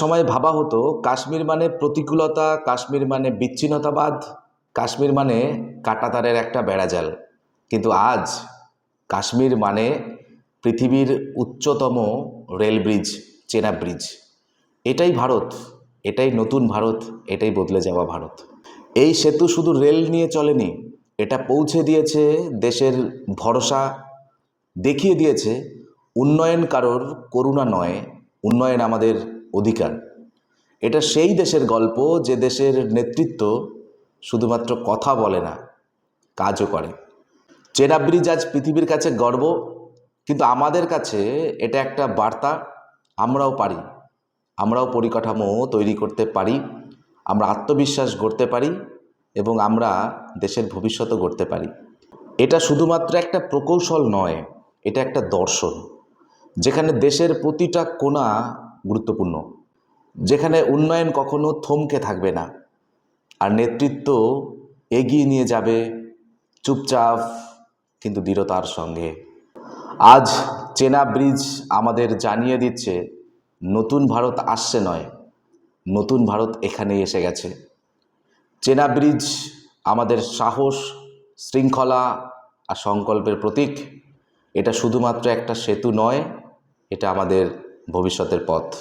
সময় ভাবা হতো, কাশ্মীর মানে প্রতিকূলতা, কাশ্মীর মানে বিচ্ছিন্নতাবাদ, কাশ্মীর মানে কাটাতারের একটা বেড়াজাল। কিন্তু আজ কাশ্মীর মানে পৃথিবীর উচ্চতম রেল ব্রিজ, চেনা ব্রিজ। এটাই ভারত, এটাই নতুন ভারত, এটাই বদলে যাওয়া ভারত। এই সেতু শুধু রেল নিয়ে চলেনি, এটা পৌঁছে দিয়েছে দেশের ভরসা, দেখিয়ে দিয়েছে উন্নয়ন কারোর করুণা নয়, উন্নয়ন আমাদের অধিকার। এটা সেই দেশের গল্প যে দেশের নেতৃত্ব শুধুমাত্র কথা বলে না, কাজও করে। চেনা ব্রিজ আজ পৃথিবীর কাছে গর্ব, কিন্তু আমাদের কাছে এটা একটা বার্তা, আমরাও পারি। আমরাও পরিকাঠামো তৈরি করতে পারি, আমরা আত্মবিশ্বাস গড়তে পারি, এবং আমরা দেশের ভবিষ্যতও গড়তে পারি। এটা শুধুমাত্র একটা প্রকৌশল নয়, এটা একটা দর্শন। যেখানে দেশের প্রতিটা কোণা গুরুত্বপূর্ণ। যেখানে উন্নয়ন কখনো থমকে থাকবে না। আর নেতৃত্ব এগিয়ে নিয়ে যাবে চুপচাপ কিন্তু দৃঢ়তার সঙ্গে। আজ চেনা ব্রিজ আমাদের জানিয়ে দিচ্ছে, নতুন ভারত আসছে নয়, নতুন ভারত এখানেই এসে গেছে। চেনা ব্রিজ আমাদের সাহস, শৃঙ্খলা আর সংকল্পের প্রতীক। এটা শুধুমাত্র একটা সেতু নয়, এটা আমাদের ভবিষ্যতের পথ।